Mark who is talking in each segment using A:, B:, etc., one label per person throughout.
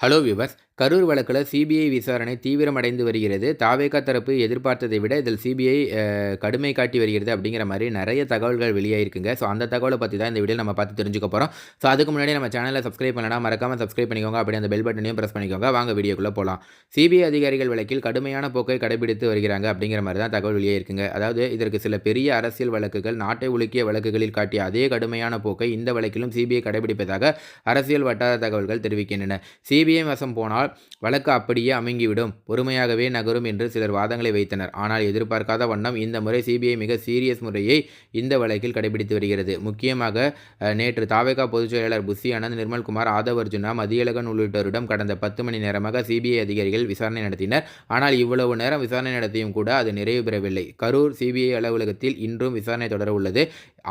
A: Hello viewers Karur வழக்கில் CBI விசாரணை தீவிரமடைந்து வருகிறது. தாவேகா தரப்பு எதிர்பார்த்ததை விட இதில் சிபிஐ கடுமை காட்டி வருகிறது அப்படிங்கிற மாதிரி நிறைய தகவல்கள் வெளியாயிருக்குங்க. ஸோ அந்த தகவலை பற்றி தான் இந்த வீடியோ நம்ம பார்த்து தெரிஞ்சுக்க போகிறோம் ஸோ அதுக்கு முன்னாடி நம்ம சேனலை சப்ஸ்கிரைப் பண்ணலாம் மறக்காமல் சப்ஸ்கிரைப் பண்ணிக்கோங்க. அப்படி அந்த பெல் பட்டனையும் ப்ரெஸ் பண்ணிக்கோங்க. வாங்க வீடியோக்குள்ளே போகலாம் சிபிஐ அதிகாரிகள் வழக்கில் கடுமையான போக்கை கடைபிடித்து வருகிறாங்க அப்படிங்கிற மாதிரி தான் தகவல் வெளியாயிருக்குங்க. அதாவது இதற்கு சில பெரிய அரசியல் வழக்குகள் நாட்டை உலுக்கிய வழக்குகளில் காட்டிய அதே கடுமையான போக்கை இந்த வழக்கிலும் சிபிஐ கடைபிடிப்பதாக அரசியல் வட்டார தகவல்கள் தெரிவிக்கின்றன. சிபிஐ வசம் போனால் வழக்கு அப்படியே அமுங்கிவிடும். பொறுமையாகவே நகரும் என்று சிலர் வாதங்களை வைத்தனர். ஆனால் எதிர்பார்க்காத வண்ணம் இந்த முறை சிபிஐ மிக சீரியஸ் முறையை இந்த வழக்கில் கடைபிடித்து வருகிறது. முக்கியமாக நேற்று தாவேகா பொதுச் செயலாளர் புஷி ஆனந்த் நிர்மல்குமார் ஆதவ் அர்ஜுனா மதியழகன் உள்ளிட்டோரிடம் கடந்த பத்து மணி நேரமாக சிபிஐ அதிகாரிகள் விசாரணை நடத்தினர். ஆனால் இவ்வளவு நேரம் விசாரணை நடத்தியும் கூட அது நிறைவு பெறவில்லை. கரூர் சிபிஐ அலுவலகத்தில் இன்றும் விசாரணை தொடர உள்ளது.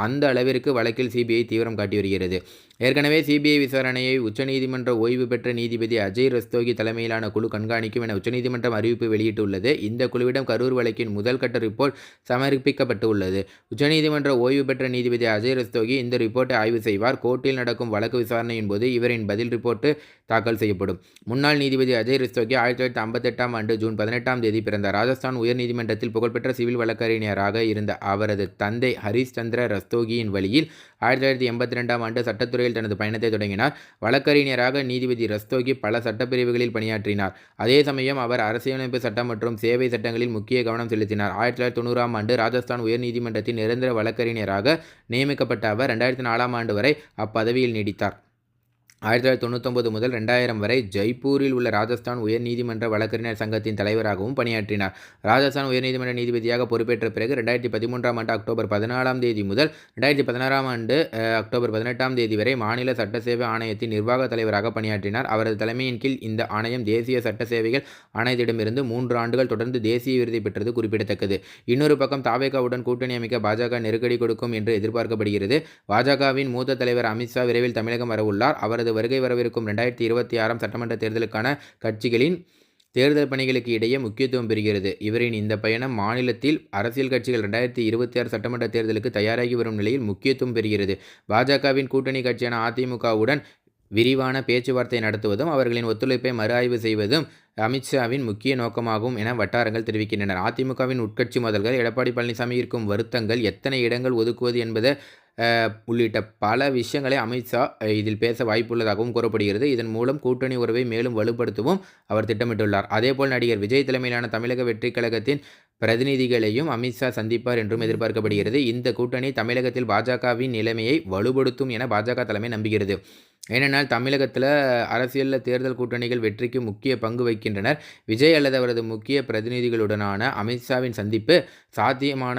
A: அந்த அளவிற்கு வழக்கில் சிபிஐ தீவிரம் காட்டி வருகிறது. ஏற்கனவே சிபிஐ விசாரணையை உச்சநீதிமன்ற ஓய்வு பெற்ற நீதிபதி அஜய் ரஸ்தோகி தலைமையிலான குழு கண்காணிக்கும் என உச்சநீதிமன்றம் அறிவிப்பு வெளியிட்டுள்ளது. இந்த குழுவிடம் கரூர் வழக்கின் முதல் கட்ட ரிப்போர்ட் சமர்ப்பிக்கப்பட்டு உள்ளது உச்சநீதிமன்ற ஓய்வு பெற்ற நீதிபதி அஜய் ரஸ்தோகி இந்த ரிப்போர்ட்டை ஆய்வு செய்வார். கோர்ட்டில் நடக்கும் வழக்கு விசாரணையின் போது இவரின் பதில் ரிப்போர்ட்டு தாக்கல் செய்யப்படும். முன்னாள் நீதிபதி அஜய் ரஸ்தோகி ஆயிரத்தி தொள்ளாயிரத்தி ஐம்பத்தெட்டாம் ஆண்டு ஜூன் பதினெட்டாம் தேதி பிறந்தார். ராஜஸ்தான் உயர்நீதிமன்றத்தில் புகழ்பெற்ற சிவில் வழக்கறிஞராக இருந்த அவரது தந்தை ஹரிஷ் சந்திர ரஸ் ரஸ்தோகியின் வழியில் ஆயிரத்தி தொள்ளாயிரத்தி எண்பத்தி ரெண்டாம் ஆண்டு சட்டத்துறையில் தனது பயணத்தை தொடங்கினார். வழக்கறிஞராக நீதிபதி ரஸ்தோகி பல சட்டப்பிரிவுகளில் பணியாற்றினார். அதே சமயம் அவர் அரசியலமைப்பு சட்டம் மற்றும் சேவை சட்டங்களில் முக்கிய கவனம் செலுத்தினார். ஆயிரத்தி தொள்ளாயிரத்தி தொண்ணூறாம் ஆண்டு ராஜஸ்தான் உயர்நீதிமன்றத்தின் நிரந்தர வழக்கறிஞராக நியமிக்கப்பட்ட அவர் ரெண்டாயிரத்தி நாலாம் ஆண்டு வரை அப்பதவியில் நீடித்தார். ஆயிரத்தி தொள்ளாயிரத்தி தொண்ணூத்தொம்பது முதல் ரெண்டாயிரம் வரை ஜெய்ப்பூரில் உள்ள ராஜஸ்தான் உயர்நீதிமன்ற வழக்கறிஞர் சங்கத்தின் தலைவராகவும் பணியாற்றினார். ராஜஸ்தான் உயர்நீதிமன்ற நீதிபதியாக பொறுப்பேற்ற பிறகு ரெண்டாயிரத்தி பதிமூன்றாம் ஆண்டு அக்டோபர் பதினாலாம் தேதி முதல் ரெண்டாயிரத்தி பதினாறாம் ஆண்டு அக்டோபர் பதினெட்டாம் தேதி வரை மாநில சட்ட சேவை ஆணையத்தின் நிர்வாக தலைவராக பணியாற்றினார். அவரது தலைமையின் கீழ் இந்த ஆணையம் தேசிய சட்ட சேவைகள் ஆணையத்திடமிருந்து மூன்று ஆண்டுகள் தொடர்ந்து தேசிய விருதை பெற்றது குறிப்பிடத்தக்கது. இன்னொரு பக்கம் தாவேகாவுடன் கூட்டணி அமைக்க பாஜக நெருக்கடி கொடுக்கும் என்று எதிர்பார்க்கப்படுகிறது. பாஜகவின் மூத்த தலைவர் அமித்ஷா விரைவில் தமிழகம் வரவுள்ளார். அவரது அவரது வருகை வரவிருக்கும் ரெண்டாயிரத்தி இருபத்தி ஆறாம் சட்டமன்ற தேர்தலுக்கான கட்சிகளின் தேர்தல் பணிகளுக்கு இடையே முக்கியத்துவம் பெறுகிறது. இவரின் இந்த பயணம் மாநிலத்தில் அரசியல் கட்சிகள் ரெண்டாயிரத்தி இருபத்தி ஆறு சட்டமன்ற தேர்தலுக்கு தயாராகி வரும் நிலையில் முக்கியத்துவம் பெறுகிறது. பாஜகவின் கூட்டணி கட்சியான அதிமுகவுடன் விரிவான பேச்சுவார்த்தை நடத்துவதும் அவர்களின் ஒத்துழைப்பை மறு ஆய்வு செய்வதும் அமித்ஷாவின் முக்கிய நோக்கமாகும் என வட்டாரங்கள் தெரிவிக்கின்றன. அதிமுகவின் உட்கட்சி முதல்கள் எடப்பாடி பழனிசாமி இருக்கும் வருத்தங்கள் எத்தனை இடங்கள் ஒதுக்குவது என்பதை உள்ளிட்ட பல விஷயங்களை அமித்ஷா இதில் பேச வாய்ப்புள்ளதாகவும் கூறப்படுகிறது. இதன் மூலம் கூட்டணி உறவை மேலும் வலுப்படுத்தவும் அவர் திட்டமிட்டுள்ளார். அதேபோல் நடிகர் விஜய் தலைமையிலான தமிழக வெற்றி கழகத்தின் பிரதிநிதிகளையும் அமித்ஷா சந்திப்பார் என்றும் எதிர்பார்க்கப்படுகிறது. இந்த கூட்டணி தமிழகத்தில் பாஜகவின் நிலைமையை வலுப்படுத்தும் என பாஜக தலைமை நம்புகிறது. ஏனென்றால் தமிழகத்தில் அரசியலில் தேர்தல் கூட்டணிகள் வெற்றிக்கு முக்கிய பங்கு வகிக்கின்றனர். விஜய் அல்லது அவரது முக்கிய பிரதிநிதிகளுடனான அமித்ஷாவின் சந்திப்பு சாத்தியமான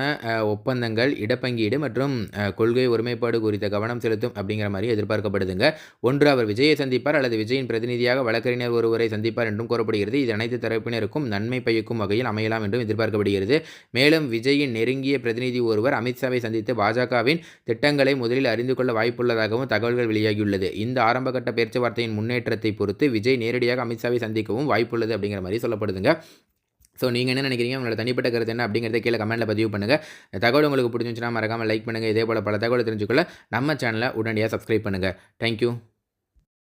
A: ஒப்பந்தங்கள் இடப்பங்கீடு மற்றும் கொள்கை ஒருமைப்பாடு குறித்த கவனம் செலுத்தும் அப்படிங்கிற மாதிரி எதிர்பார்க்கப்படுதுங்க. ஒன்று அவர் விஜயை சந்திப்பார் அல்லது விஜயின் பிரதிநிதியாக வழக்கறிஞர் ஒருவரை சந்திப்பார் என்றும் கூறப்படுகிறது. இது அனைத்து தரப்பினருக்கும் நன்மை பயக்கும் வகையில் அமையலாம் என்றும் எதிர்பார்க்கப்படுகிறது. மேலும் விஜயின் நெருங்கிய பிரதிநிதி ஒருவர் அமித்ஷாவை சந்தித்து பாஜகவின் திட்டங்களை முதலில் அறிந்து கொள்ள வாய்ப்புள்ளதாகவும் தகவல்கள் வெளியாகியுள்ளது. இந்த இந்த ஆரம்பகட்ட பேச்சுவார்த்தையின் முன்னேற்றத்தை பொறுத்து விஜய் நேரடியாக அமித்ஷாவை சந்திக்கவும் வாய்ப்புள்ளது அப்படிங்கிற மாதிரி சொல்லப்படுதுங்க. ஸோ நீங்கள் என்ன நினைக்கிறீங்க? உங்களோட தனிப்பட்ட கருத்து என்ன? அப்படிங்கிறத கீழே கமெண்ட்டில் பதிவு பண்ணுங்கள் தகவல் உங்களுக்கு பிடிச்சிருந்துச்சுன்னா மறக்காமல் லைக் பண்ணுங்கள் இதே போல் பல தகவல் தெரிஞ்சுக்கொள்ள நம்ம சேனலை உடனடியாக சப்ஸ்கிரைப் பண்ணுங்கள் தேங்க்யூ